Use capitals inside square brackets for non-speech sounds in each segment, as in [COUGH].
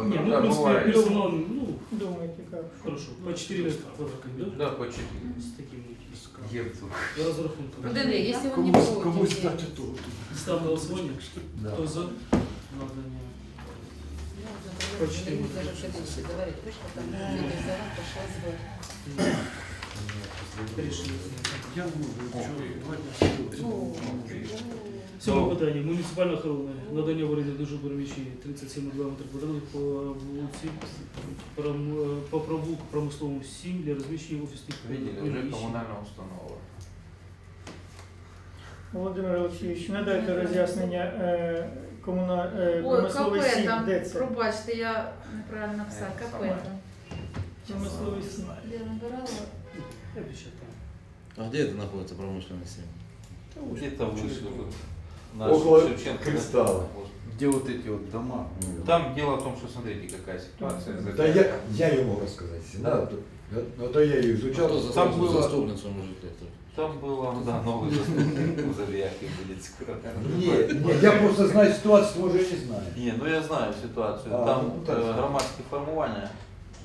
Не, ну, Да, в принципе, бывает. персонал, ну, Думаете, как? хорошо, по 4 метра квадратных, да? Да, по чотири. С таким иском. Євтух. Разрахунком. Один рік, якщо він не Комусь, проти. комусь дати то. Ставлю голосование. Да. Кто за? Надання. Ну, Почти. не даже предыдущий говорить, вышла там, люди взяла, пошла звать. Рішення. Я не можу, О, вчора ти. два дня сидів. Ну, Сьоме питання. Муніципальна охорона. Надання в оренду дуже переміщення 37,2 метри квадратних по вулиці Пром- по провулку промисловому 7 для розміщення офісних Видели, вже приміщень. комунальна установа. Володимир Олексійович, надайте роз'яснення е, комуна... е, Ой, промисловий КП сім, там, де це? пробачте, я неправильно написала, Е, КП сама. там. Промисловий сім. Я набирала. Я печатаю. А где это находится промышленный сем? Где-то выше. Наш Около Шевченко. Кристалла. Где вот эти вот дома? Там дело в том, что смотрите, какая ситуация. Да я, я ей могу рассказать, надо. то- Ну, то я ее изучал. За Там было- заступницу может кто? Там было, да, новый заступник у Завьяки будет скоро. Не, не, я просто знаю ситуацию, и не знаю. Не, ну я знаю ситуацию. А, Там ну, так. э, громадские формирования.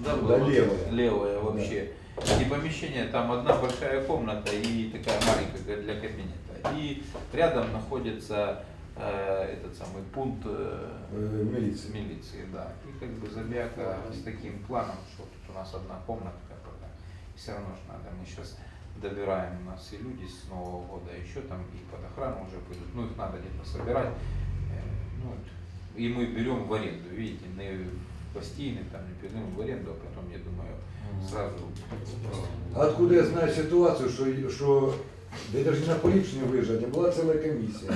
Да, Да, было? левое. Левое вообще. И помещение, там одна большая комната и такая маленькая для кабинета. И рядом находится э, этот самый пункт э, Э, милиции. милиции, да. И как бы Забяка с таким планом, что тут у нас одна комнатка, пока. Все равно же надо, мы сейчас добираем у нас и люди с Нового года, еще там и под охрану уже пойдут, ну их надо где-то собирать. Э, ну, и мы берем в аренду, видите, не постійно, там не берем в аренду, а потом, я думаю, сразу. Откуда я знаю ситуацию, что, что да я даже не на поліпшення виїжджати, а була ціла комісія.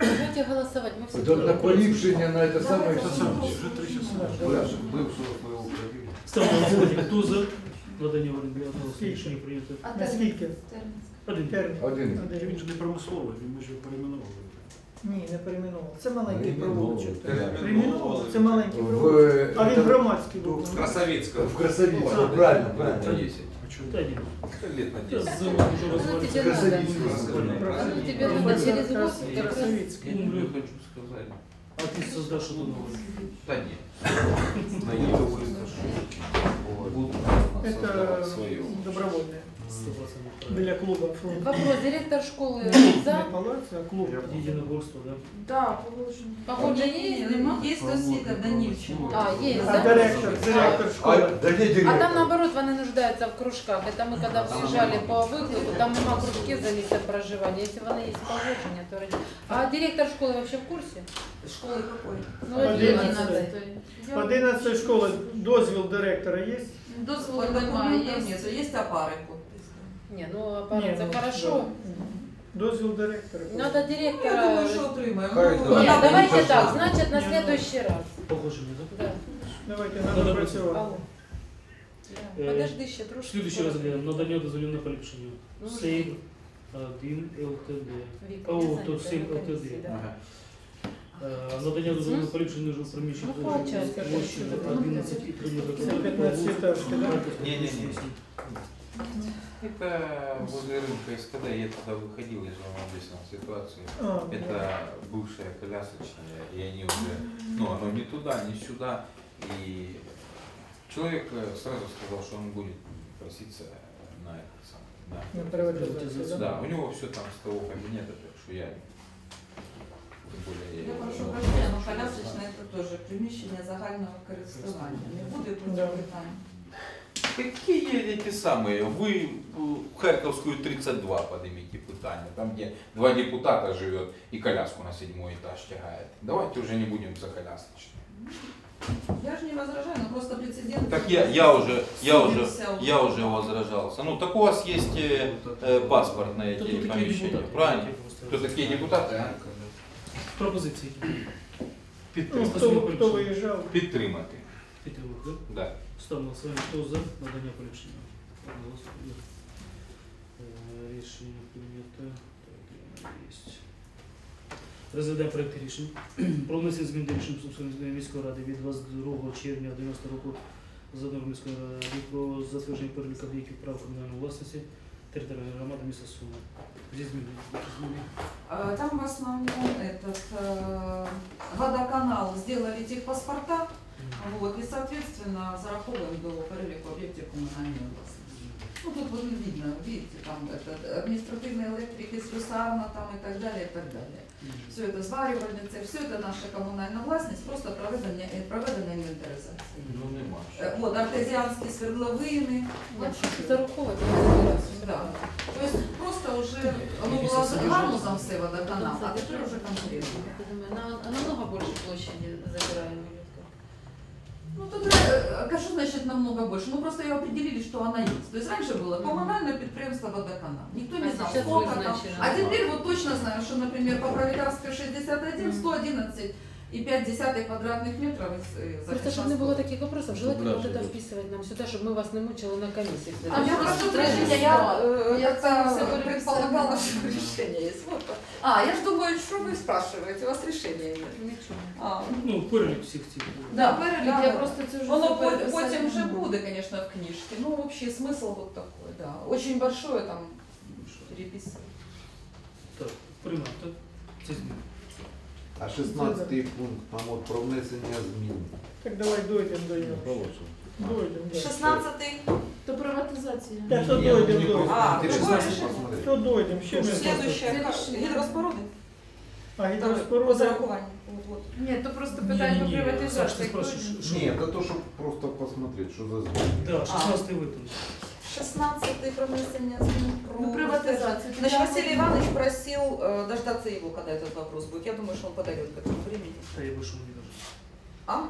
Давайте голосовать, мы все от на поліпшення на це саме Це все. Бывшего своего пробили. Ставлю голосование. Кто за? Надання в оренду одного рішення прийнято. А Наскільки? Один. Термін. Один. Він же не промисловий, він ми ж його перейменували. Ні, не перейменував. Це маленький Перейменовував. провулочок. Перейменовував. Перейменовував, це маленький В, провулочок. А він громадський був. В Красовицком. В Красавице, А, правильно, Лет правильно. на 10. А чому? Та один. Лет на Я 10. за уже Ну, развалился. тебе надо. Красавицкий. Ну, тебе надо через год как раз. Я не хочу сказать. А ты создашь что-то новое. Да нет. На нее Будут у нас Это создавать свое. добровольне. Сто процентов правильно. Біля клуба фронт. Вопрос, директор школы Не за? палац, а клуб. Единоборство, да? Да, положено. Погодження є, нема? Є освіта Данільченко. А, є, А да? директор, директор А, школи. да где А директор? там наоборот вони нуждаються в кружках. Это ми коли приїжджали по виклику, там нема кружки за місце проживання. Якщо вони є погодження, то раді. А директор школи вообще в курсі? Школи якої? Ну, Одинадцять. 11. 11 школа, дозвіл директора є? Дозволу По немає. документам Є. нет, есть опары. Ні, ну апарат, це ну, хорошо. да. Дозвіл директора. Надо Я директора. думаю, що отримаємо. Хай Ну, да. Ні, Надо давайте будет так, тоже. значить на Ні, ну. следующий раз. Погоджение, да? Да. Давайте, Надо треба працювати. працювати. Алло. Да. Е, Подожди ще трошки. Слідуюче розглядаємо надання дозволів на поліпшення. Ну, Сейм 1 ЛТД. Віка, О, я то зайнята, всім я ЛТД. комісії, да. Ага. Е, Надання дозволів на поліпшення нужно приміщення Ну, хватить. площі 11 і 3 метри Це 15 етажки, да? Не-не-не. это возле рынка СКД, я туда выходил, я же вам объяснял ситуацию. А, Это бывшая колясочная, и они уже, ну, оно не туда, не сюда. И человек э, сразу сказал, что он будет проситься на этот самый, на На приватизацию, да? Да, у него все там с того кабинета, так что я более Я прошу прощення, але колясочне це теж приміщення загального користування. Не буде тут Да. питань. Какие эти самые? Вы э, Харьковскую 32 поднимите питание, там где два депутата живет и коляску на седьмой этаж тягает. Давайте уже не будем за колясочные. Я ж не возражаю, но просто прецедент. Так я, я уже, я уже, Судился я уже возражался. Ну так у вас есть э, э, паспорт на Та эти тут такі помещения, депутати. правильно? які просто- Кто такие депутаты, а? Пропозиції. Ну, Підтримати. хто, хто виїжджав? Підтримати. Підтримують, да? Да. Ставимо на своє. Хто за надання поліпшення? Одноголосно. Е, Рішення прийнято. Так, є. Розглядаємо проєкт рішень [CLEARS THROAT] про внесення змін до рішень Сумської міської ради від 22 червня 90 року за нормою міської ради про затвердження переліку об'єктів прав комунальної власності територіальної громади міста Суми. Зі змінами. Зміни. Э, Там в основном этот э, водоканал сделали техпаспорта, Вот, і, соответственно, зараховуємо до переліку об'єктів комунальної власності. Ну, тут вот видно, видите, там это, административная электрика, слюсарна там и так далее, и так далее. Все это зварювальницы, все это наша комунальна власність, просто проведення, е, проведення інвентаризації. Ну нема. Е, От, артезіанські свердловини, Зараховувати. Да. То есть просто уже оно было за гармузом все водоканал, а тепер уже конкретно. На, намного больше площади забираем. Ну тут, э, а что значит намного больше? Мы просто ее определили, что она есть. То есть раньше было коммунальное предприятие водоканал. Никто не А знал, сколько там. А теперь вот точно знаю, что, например, по Пролетарской 61, 111 и 5 десятых квадратных метров из э, Просто чтобы не было Захарчанского. таких вопросов, желательно Да, вот это да. вписывать нам сюда, чтобы мы вас не мучили на комиссии. А я прошу прощения, я э, Я как-то всё переписала. предполагала, что решение есть. Вот. А, я ж думаю, что вы спрашиваете, у вас решения нет. Нічого. А, Ну, перелік всіх цих. да, перелік, Я да. просто це вже Воно все по- переписала. потім вже буде, конечно, в книжке. Ну, общий смысл вот такой, да. Очень большое там переписывать. Так, приймати, так? Це зміни. А 16 пункт там от про внесення змін. Так давай дойдемо до нього. Получше. Дойдемо. да. 16 То приватизація. Так, то Ні, ну, дойдемо, не дойдемо. А, Ти другое 16 решение? посмотри. То дойдемо, ще ми. Следующее, Следующее. гидроспоруды. А По гідроспоруда. зарахуванню. Вот, вот. Ні, то просто питання по ні, Саш, ти приватизації. Ні, це то, щоб просто посмотреть, що за зміни. Да, 16 випуск. 16 про внесение змін про Ну, приватизацию. Значит, Василий Иванович просил э, дождаться его, когда этот вопрос будет. Я думаю, что он подойдет к этому времени. Та я вийшов не даже. А?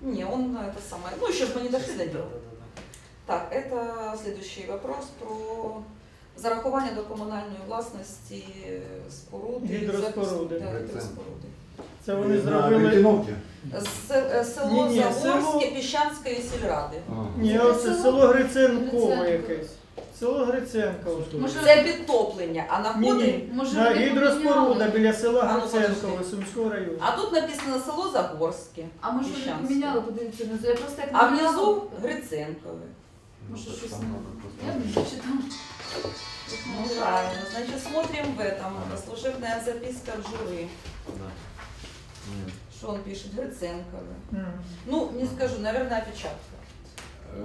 Не, он на это самое. Ну, еще ж мы не дошли до Да, дела. да, да. Так, это следующий вопрос про зарахування до комунальної власності споруди. Гідроспоруди. запис- Да, гідроспоруди. Це вони На зробили. Се- е, Село Ні-ні, Загорське село- Піщанської сільради. А. Ні, оце село Гриценкове якесь. Село Гриценкове. Може, Це підтоплення, а на Ні, ходи... ні. Може, На вони гідроспоруда поміняли? біля села А ну, Гриценкове, подожди. Сумського району. А тут написано село Загорське. А може вони поміняли, подивіться внизу. Я просто як А внизу Гриценкове. Може, Ну, щось не- Я не зачитала. Ну, правильно. Значит, смотрим в этом. Служебная записка в жюри. Что он пишет? Гриценкове. Ну, не скажу, наверное, опечатка.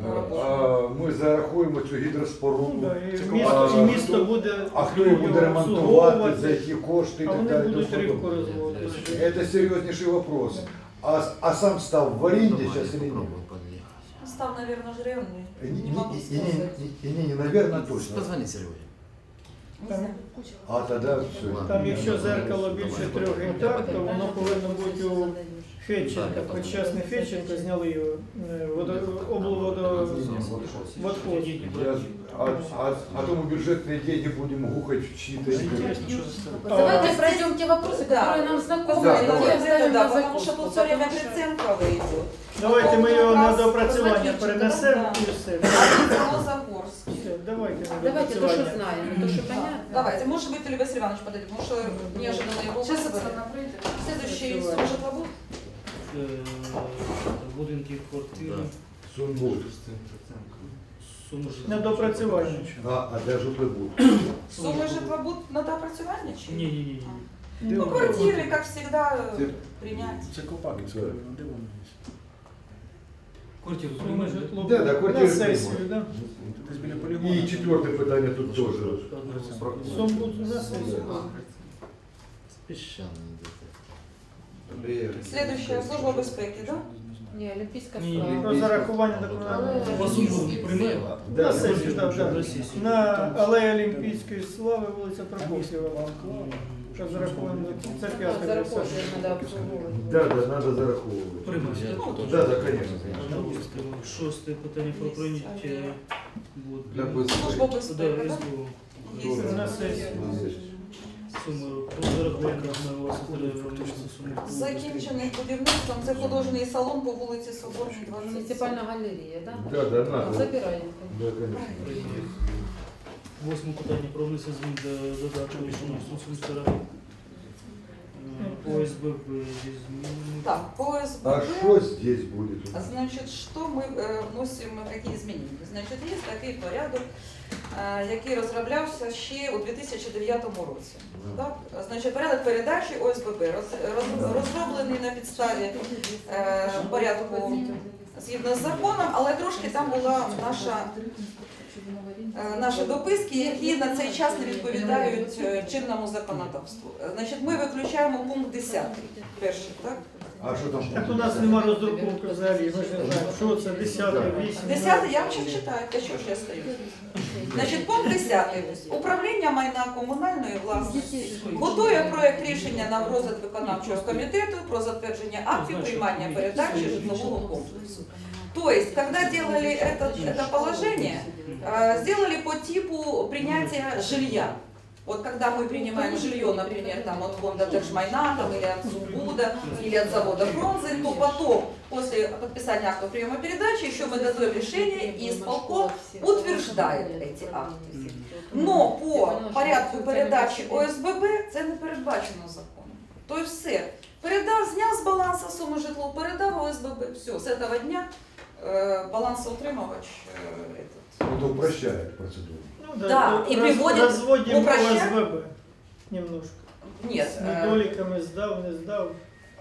Е, А ми зарахуємо цю Ну, гідроспоруду. да, і Це місто, і буде А хто її буде ремонтувати, за які кошти і а так вони далі. будуть тому рибку подобне. розводити. Це серйозніший вопрос. А, а сам став в Давай, зараз или подъехать. Ну, Став, наверное, жревный. Ні, Не ні, могу ні, ні, сказать. наверное, точно. Позвони Сереге. Не Там, знаю. А тоді все. там якщо зеркало більше трьох гектар, то воно повинно бути у Федченка, хоч час не Федченко, зняли його е, водо, облводо... Водхоз. Я, а, а, а то мы бюджетные деньги будем гухать в чьи-то Интересно, что за ставка? Давайте пройдем те вопросы, Да. которые нам знакомы, Да, и давай. те Это оставим да, на потому что закуску, тут все время потому что- Гриценкове идет. Давайте ми його на Якраз допрацювання Козаківченко, перенесемо да. і все. А село Загорське. Все, давайте на Давайте то, что допрацювання. знаем, то, что понятно. Давайте, может быть, или Василий Иванович подойдет, потому что неожиданно его Зараз вызвали. Оксана прийде. Следующий Працювання. житловод. Е, Будинки, квартири, Да. Сунбуд. сума На житла. допрацювання. А, а даже Жутлебуд. Сума житловод на доопрацювання чи? Ні, ні, ні, ні. Ну, квартиры, как всегда, Це- принять. Це Копаки, це Так. де вони є? Квартиру Сума. Да, да, квартири На сесію, да? Десь біля полігону. И четвертое питание тут тоже. Сумбуд на сесію. Следующая служба безпеки, да? Не, Олимпийская Ні, справа. Про зарахування до комунального. По? Да, На сесію, так, так. На алеї Олімпійської слави вулиця Прокоф'єва. Що зараховано це Да, п'яте. Зараховывать надо обслуговывать. Да, да, надо зараховывать. Приймаєш, Я так? тоже. Да, да, конечно. Одноголосно. Шосте питання про прийняття. Вот. Для Служба безпеки. Да, безпеки, да? СБУ. Есть. На сесію. Сума про зарахування на власне територіальну суму. Закінчений будівництвом, це художній салон по вулиці Соборній, 27. Муниципальная галерея, да? Да, да, надо. Забираем. Да, конечно. Восьме питання про внесення змін до додатку рішення Сумської ради. Е, ОСББ зі змінами. Так, по ОСББ. А что здесь будет? Значит, что мы э, вносим, какие изменения? Значит, есть такой порядок. е, який розроблявся ще у 2009 році. Так? Значить, порядок передачі ОСББ роз- роз- розроблений на підставі е, порядку згідно з законом, але трошки там була наша, е, наші дописки, які на цей час не відповідають е, чинному законодавству. Е, Значить, ми виключаємо пункт 10, перший, так? А що там? Так у нас нема роздруковки взагалі, ми ж не знаємо, що це 10, 8. Десятий, я вам ще читаю, для чого ж я стою. Значить, пункт 10. Управління майна комунальної власності готує проект рішення на розгляд виконавчого комітету про затвердження актів приймання передачі житлового комплексу. То есть, когда делали это, это положение, э, сделали по типу принятия жилья. Вот когда мы принимаем жилье, например, там от фонда Держмайна там, или от Зубуда, или от завода Фрунзе, то потом, после подписания акта приема передачи, еще мы дадим решение, и исполком утверждает эти акты. Но по порядку передачі ОСББ це не передбачено законом. Тобто все. Передав, зняв з балансу суму житло, передав ОСББ. Все, з цього дня балансоутримувач е, этот, Вот упрощает процедуру. Ну, Да, то и раз- приводит- Разводим упрощает. ОСББ немножко. Нет. С э, недоликами сдав, не сдав.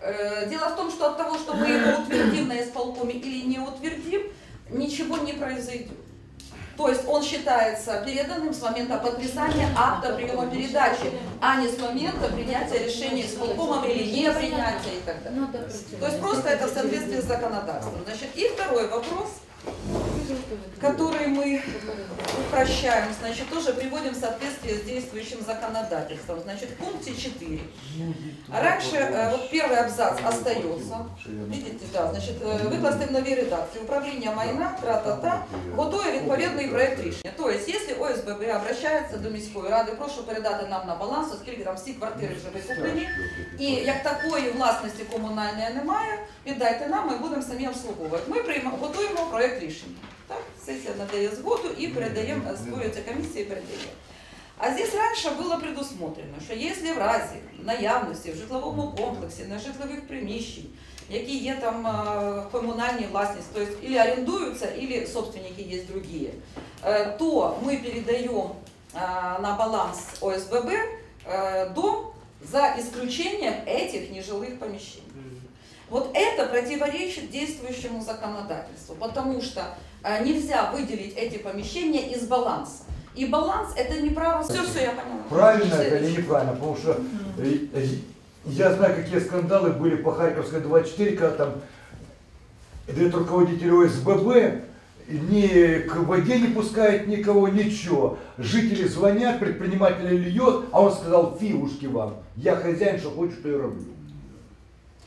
Э, Дело в том, что от того, что мы его утвердим на исполкоме или не утвердим, ничего не произойдет. То есть он считается переданным с момента подписания акта приема передачи, а не с момента принятия решения исполкомом или не принятия и так далее. То есть просто это в соответствии с законодательством. Значит, и второй вопрос, который мы упрощаем, значит, тоже приводим в соответствие с действующим законодательством. Значит, в пункте 4. Раньше э, вот первый абзац остается. Видите, да, значить, е, викласти в новій редакції управління майна, тра-та-та, готує відповідний проект рішення. Тобто, якщо ОСББ обращається до міської ради, прошу передати нам на баланс, оскільки там всі квартири вже викуплені, і як такої власності комунальної немає, віддайте нам, ми будемо самі обслуговувати. Ми приймемо, готуємо проект рішення. Так, сесія надає згоду і передаємо, е, створюється комісія і передає. А здесь раньше было предусмотрено, що якщо в разі наявності в житловому комплексі, на житлових приміщень, які є там е, комунальні власність, то есть или орендуються, или собственники є другі, е, то ми передаємо е, на баланс ОСББ е, дом за исключением этих нежилых помещений. Вот это противоречит действующему законодательству, потому что э, нельзя выделить эти помещения из баланса. И баланс это не право. Все, все, я поняла. Правильно это или неправильно? Потому что э, э, я знаю, какие скандалы были по Харьковской 24, когда там этот руководитель ОСББ ни к воде не пускает никого, ничего. Жители звонят, предприниматель льет, а он сказал, фигушки вам, я хозяин, что хочу, то и роблю.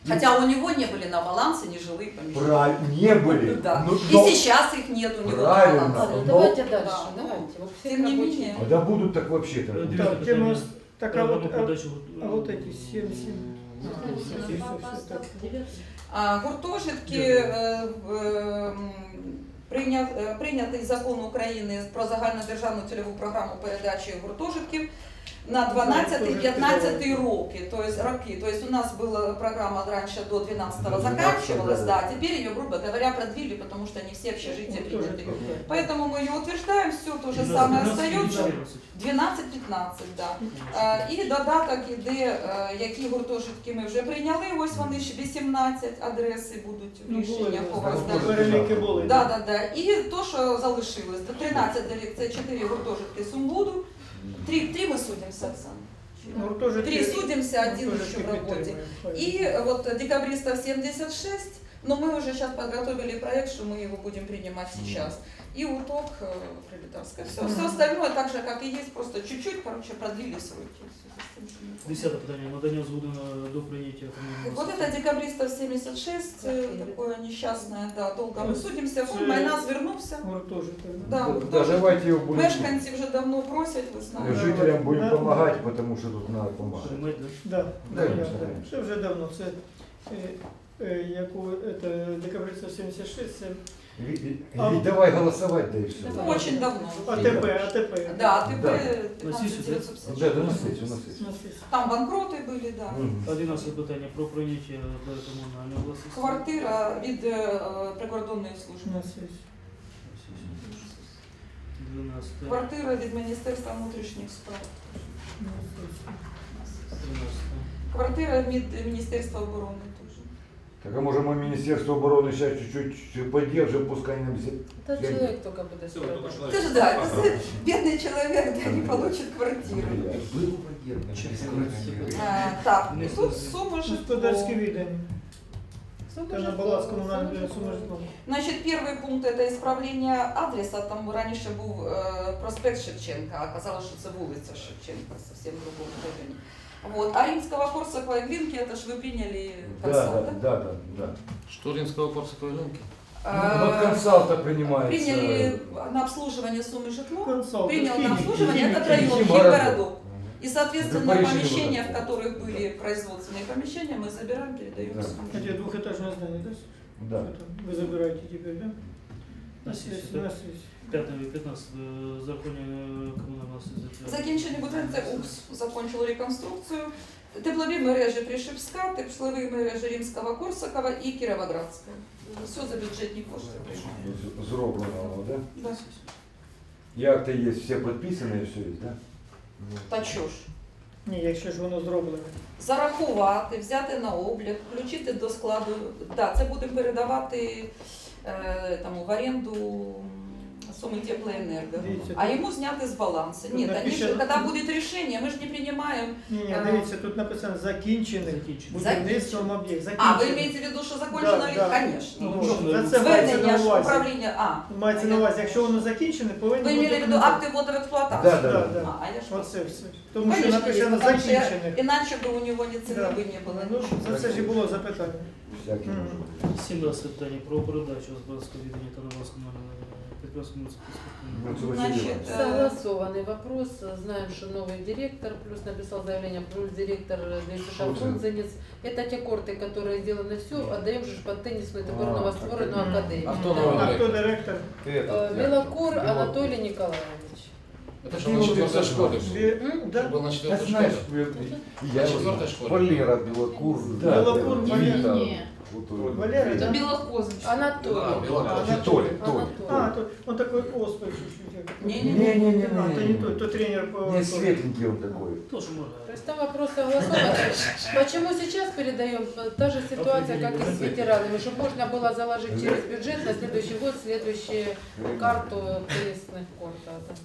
Хотя у него не были на балансе нежилые помещения. Правильно, не были. Да. Ну, И но- сейчас их нет у него Правильно. на балансе. Но- Давайте дальше, Да. давайте. Вот все Тем не рабочие. менее. А да будут так вообще-то. Е, Дивіться Так, тема, питання. с- так, а Треба вот, на а, подачу. а вот эти 7, 7. А, Гуртожитки е, в, ем, прийняв, е, прийнятий закон України про загальнодержавну цільову програму передачі гуртожитків на 12-15 роки, то есть роки. То есть у нас была программа раньше до 12 заканчивалась, да, а теперь ее, грубо говоря, продлили, потому что не все общежития приняты. Поэтому мы ее утверждаем, все то же самое остается. 12-15, да. Е, І додаток іде, е, які гуртожитки ми вже прийняли. Ось вони ж 18 адреси будуть в Ну, були, рішеннях у вас. да, да. переліки були. Да, да, да. І то, що залишилось, до 13 дирек- це 4 гуртожитки Сумбуду. Три, три ми судимося, Оксана. Гуртожитки- Три судимся, один гуртожитки еще в работе. И вот декабристов 76, но мы уже сейчас подготовили проект, что мы его будем принимать сейчас. И УТОК э, пролетарская. Все, все остальное так же, как и есть, просто чуть-чуть, короче, продлили сроки. в связи с тем, что мы- Десяте питання. Надання згоди на до прийняття комунального Вот это декабристов 76, э, такое несчастное, да, долго мы судимся. Фонд майна звернувся. Гуртожитки. Да, Да, гуртожитки. давайте его будем, Мешканці вже давно просять, ви знаєте. жителям будем Да. помогать, потому что тут надо помогать. Приймать, да? Да, Да, да, конечно, да. конечно. Це вже давно. Це е, е, як у це, декабристів 76, це Ви- ви- А- ви давай голосовать, да и все. Ну, очень давно. АТП, АТП. Да, а Да. теперь На да? 15 Да, да, на сессию, на. Там банкроти були, да. Мгм. 11 питання про прийняття до комунальної власності. Квартира від е, прикордонної служби. На сесію. 12, Квартира від Міністерства внутрішніх справ. 13. Квартира від Міністерства оборони теж. Так а может мы Министерство обороны сейчас чуть-чуть поддержим, пускай нам все. Та чоловік тільки буде Все, только спробувати. Ты же да, это бедный человек, да, не получит квартиру. Был военным. А, так, Не і тут слухай. сума Господарське житло. відання. Сума Та на житло, баланс сума комунальної житло. суми житлом. Значить, перший пункт це ісправлення адреса. Там раніше був е, проспект Шевченка, а оказалось, що це вулиця Шевченка, совсем в другому районі. Вот. А Римского Корсакова и Глинки, это ж вы приняли консалт, да, да? да, да, да. Что римского порсаковой рынки? Ну, вот Э, консалта принимается. Приняли на обслуживание суммы житло, Консалт. принял на обслуживание этот район, химгородок. И, соответственно, помещения, в это. которых были производственные помещения, мы забираем, передаем Да. сумму. Эти двухэтажное здание, да? Да. Это Вы забираете теперь, да? На На сессию, сессию, да? на сессию. 5 і 15 е, законі е, комунальної власності. Закінчені будинки УКС закончил реконструкцію. Теплові мережі Пришипська, теплові мережі Римського Корсакова і Кіровоградська. Все за бюджетні кошти. Зроблено, да? Да. И акты есть, все подписаны, все есть, да? Та що ж? Ні, якщо ж воно зроблене. Зарахувати, взяти на облік, включити до складу. Да, це будемо передавати е, там, в оренду м, суми теплоенерго. Дивіться, А тут- ему зняты с баланса. Нет, Тут они же, написано- когда будет решение, мы же не принимаем. Ні, ні, Ага. дивіться, тут написано закінчений будівництвом об'єкт. А, вы Закінчений. имеете в виду, что закончено? Да, ли? да. Конечно. Ну, Ну, за це мається Звернення на ж увазі. управління. А, Мається на увазі, якщо воно закінчене, повинні ви бути имели в виду документи. акти ввода в експлуатацію? Да, да, Да, да. да. А, а я ж Оце все. Тому що Конечно, написано есть, потому что я- закінчене. Иначе бы у него ни цены Да. бы не было. Ну, за це ж і було запитання. Всякие Мгм. может быть. 17 питання про передачу господарського віддання та на комунального підприємства Ну, муніципального. это Василий Значит, Иванович. Согласованный вопрос. Знаем, что новый директор, плюс написал заявление, плюс директор Что Дельфита за- Фрунзенец. Это те корты, которые сделаны все, отдаем же под теннисную такую А, новостворенную так, академию. А кто новый А хто директор? директор? Э, Белокур Анатолий Николаевич. Это же на четвертой школе. был. Ві- М? Да? Был на Да четвертой знаешь, школе. я На четвертой школе. Валера Белокур. Да, Белокур, да. Вот он. Валера, Это да? Белохозович. Анатолий. Да, Белокур. Анатолий. Толя, Толя. А, Анатолий. то, он такой оспой чуть-чуть. Не-не-не. А, то не тот, то тренер по... Не светленький он такой. Тоже То може. есть там вопрос согласован. Почему сейчас передаем та же ситуация, как и с ветеранами, чтобы можно было заложить через бюджет на следующий год следующую карту теннисных кортов.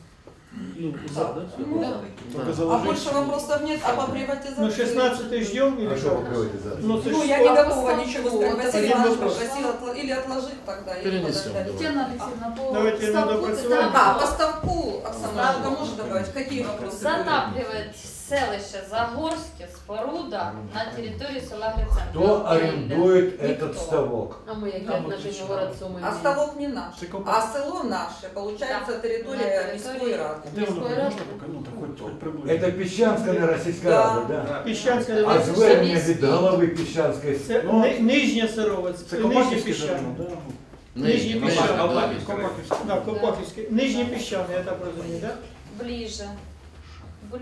Ну, за, да? Ну, Да. Только А заложить. больше вопросов нет, а по приватизации? Ну, 16 ждем А или что что? говорите за? Ну, Ну, я не готова ничего сказать. Василий Иванович попросил или отложить тогда, или Перенесем, давай. Татьяна Алексеевна, по Давайте на ставку ты А, по ставку, Оксана, что можешь добавить? Какие вопросы? были? Затаплювати селище Загорське, споруда на території села Гриценко. Кто арендует Никто. этот ставок? А мы какие Там отношения вот в городцу мы А имеем? ставок не наш. Цикл- А село наше, получается, Да. территория На территории. Мирской Рады. Де воно? Міської ради? Можна поки? Ну, так хоть, хоть приблизно. Это Песчанская, наверное, сельская Да. рада, да? Піщанська, А це, звернення від голови Піщанської це Ну, ни- нижня Сировець, Це нижня Копаківське піщане. район, да? Нижні Нижний, пещеры. Албанский. Копаківське. Да, Копаківське. Нижні піщани, я так розумію, да? Ближе.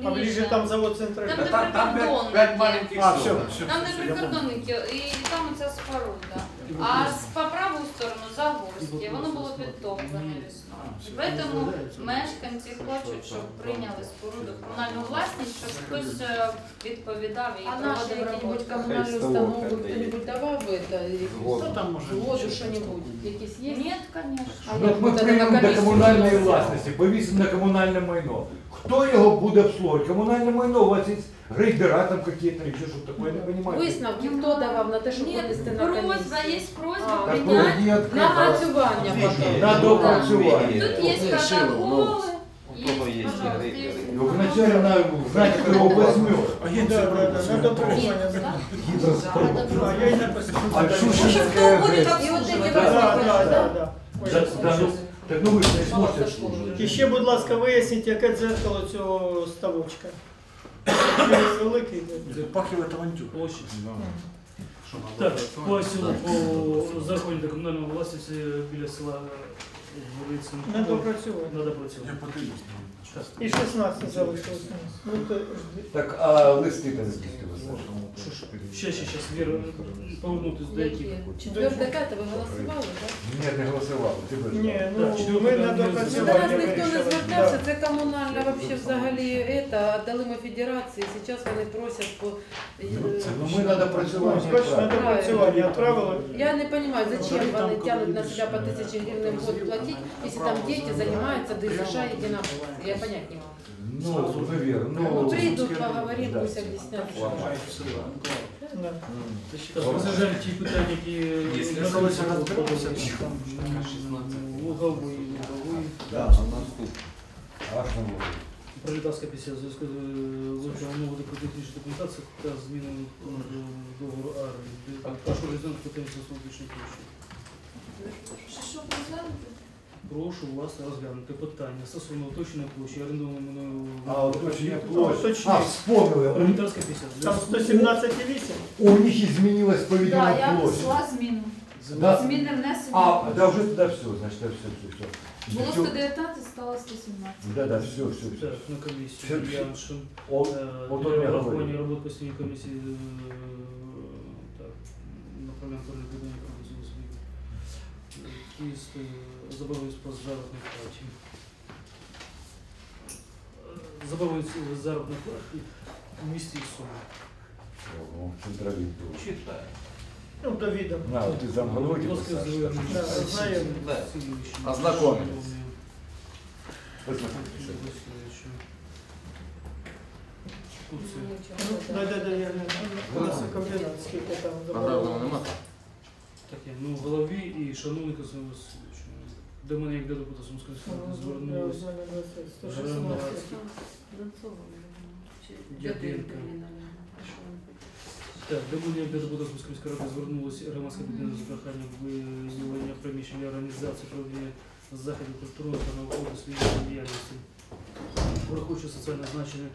А ближе там завод центральний. Там, де Там, там пять, прикордонники. маленьких А, сел. все, все. Там не прикордонники, і там оця споруда. А з по праву сторону Загорське, воно було підтоплене весною. Тому мешканці хочуть, щоб прийняли споруду в комунальну власність, щоб хтось е, відповідав і А наши проводив какие-нибудь роботу. установку ставок кто-нибудь давал это? Ну, там може. Воду что-нибудь? Якісь есть? Ні, звісно. А Ну, як ми от це на приймемо до комісії комунальної власності, повісимо на комунальне майно. Хто його буде обслуговувати? Комунальне майно, у вас є грейдера там какие-то, или що, щоб таке, не розумію. Висновки хто давав на те, Ні, винести на просьба, комісію? є просьба. Так прийняти. вроді На відкрито. працювання потім. На доопрацювання. Тут є Ні, Шило, протоколи. У кого есть пожалуйста, грейдеры? є. Ну, вначале надо знать, кто его возьмет. Агенція на допрацювання. А, я й написав. А Шушинская кто. І от обслуживать? Да, такі да, да, да. Да, да, ну, так ну ви ж не зможете. школу. І ще, будь ласка, виясніть, яке дзеркало цього ставочка. Він великий. Це авантюр. Площадь. Так, по селу, по законі до комунальної власності біля села Грицин. Не працювати. Я подивлюсь. І 16 залишилось. Ну, то. Так, а листи там звідки ви знаєте? Ще, ще, ще, повернутися до яких. Які? Четверте, п'яте ви голосували, так? Ні, не голосували. Ти б Ні, Так, ну чотири ми на питання Ну, до допрацювання нас ніхто не вирішили. звертався, Да. це комунальне вообще взагалі это, дали ми федерації, зараз вони просять по... Ну, ми треба Ну, працювати. Бачиш, на допрацювання відправили. Я не понимаю, зачем Ну, там вони тянут на коли себя по більше, тысяче да, гривен в год красиво, платить, если направо, там дети направо, занимаются прямо, ДСШ единоборством. Я понять не могу. Ну, наверное. Ну, Ну, прийдут, поговорим, да. пусть объяснят. Да. Так, розглядаємо ті питання, які Якщо на подали. там Луговий, луговий. Да, на наступ. Аж на воду. Пролетарська після зв'язку з вивчення умови технічної документації та зміною договору АР. Прошу резидент питання стосовно ключі. Що розглянути? Прошу вас розглянути питання стосовно уточнення площі, орендованої мною А, уточнення площі. А, вспомнили. Пролетарська після. Там 117,8. У них изменилась, Так, по-видимому, я площадь. внесла зміну. Да? Зміни внесені. А, да, уже туда все, значит, да, все, все, все. Було 119, стало 117. Да, да, все, все, все. Так, на комісію. Все. Яншин. Он, для он врахування роботи постійної комісії е, так, направляємо пропозиції своїх Кіст забавились по заробітній платі. Е, Забавились з заробітної платі в місті Суми. О, центровик был. Читаю. Ну, до відома. На, вот ты зам головы Будь ласка, звернення. Да, знаю. Да. Ознакомились. Тут це. Ну, да, да, да, я не Високомбінат, скільки там Правильно забрали. нема? Таке, ну, в голові і шановний Космос Васильович. До мене як до депутата Сумської Ну, міської звернулися. в мене 20, 116. Громадські. Дяденко. Так, до мене як до депутата Сумської міської ради звернулася громадська об'єднання з проханням виявлення приміщення організації проведення заходів культурної та науково-дослідної діяльності. Враховуючи соціальне значення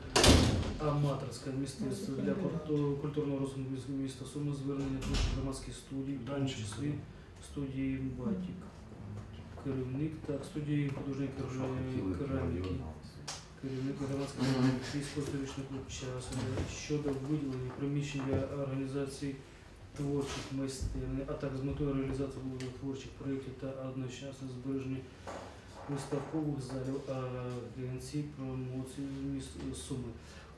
аматорське мистецтво для культурного розвитку міста Суми, звернення до громадських студій, в тому числі студії Батік. Керівник, так, студії художньої кераміки. Керівник громадського військово-історичного клуб час щодо виділення приміщення організації творчих майстерень, а також з метою реалізації творчих проєктів та одночасно збереження виставкових залів агенцій промоції міст Суми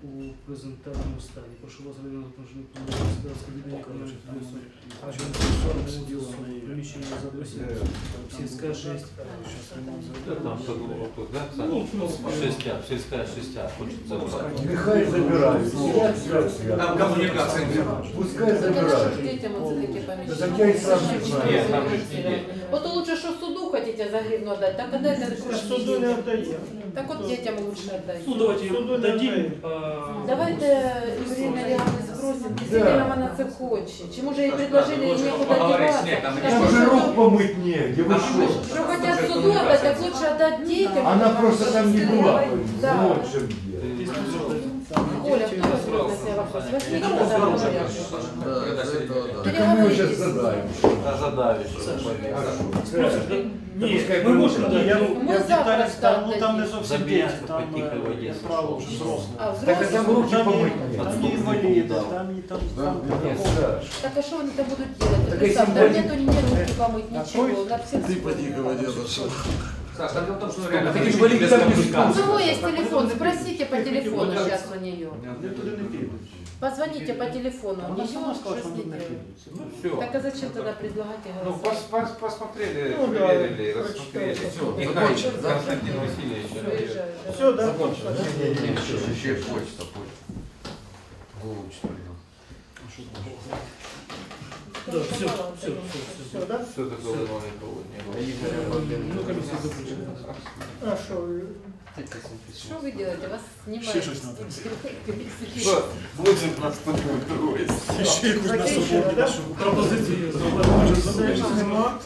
у презентабельному стані. Прошу вас розглянути прошення господарське відділення економіки плюсу агенції промоції Суми. Приміщення за адресою сільська 6 Там под углом тут, да? Ну, ну, Шестя, шестя, хочет забрать. Нехай забирают. Сидят, сидят, сидят. Там коммуникация не Пускай а ж дітям оце таке поміщення? Так я і сам не знаю. Ні, там же ж не є. От лучше, що суду хотите за гривну отдать, так отдайте Суду кружки не детям. віддає. Так от детям лучше отдайте. Ну, давайте Суду не дадим. отдаю. а, Давайте время реально спросим, действительно вона це хоче. Чи може їй предложили їй Лучше некуда поговорить деваться? с ней, там Так Там что же что рук там- помыть негде, вы что? Что хотят суду отдать, так лучше отдать детям. Она потому просто что там не быстрее. была. Да. Вот в чем дело. Оля, кто возьмет на себя вопрос? Возьми, Ну, когда здорово, говорят. конечно. Когда это середина. да. Так а мы ее сейчас задаем. Да, задавишь. Спросишь, да? Да Ні, пускай ми можемо приносять. дати. Я, ну, я Ми в деталях завтра там, ну там не дадим. зовсім Забіянка діти, там по тихій е, воді як правило, вже зайшов. взрослі. А Так а там взрослые? руки Там помыть і, надо. там і інваліди, там і там, там Нет, такого. Саш. Так а что они там будут делать? Так Ты если сам, там инвалид- нету ни руки помыть, ничего. На всех Ты по свой. тихой воде зашел. Саша, дело в том, что реально Так таких инвалид без там не У коммуникации. кого есть телефон? Спросите по телефону сейчас у нее. Вони туди не підуть. Позвоните по телефону. У Вона нее сама сказала, що что с ней вони не делать? підуть. Ну все. Так а зачем тогда предлагать и Ну, голосовать? пос, пос, посмотрели, Ну, да, проверили, прочитали. рассмотрели. Всё, Михайлович, закончили. Константин Васильевич. Уезжаю, да. Все, да? Не-не-не, Еще, всё. еще почта, почта. Голову четверга. Да, все, все, все, Все, да? Все такое никого не было. Ну, комісія заключена. А що? Что вы делаете? Вас Ще снимают. щось надо. Лучше наступил другой. Ще якусь на? Пропозиції. Нема.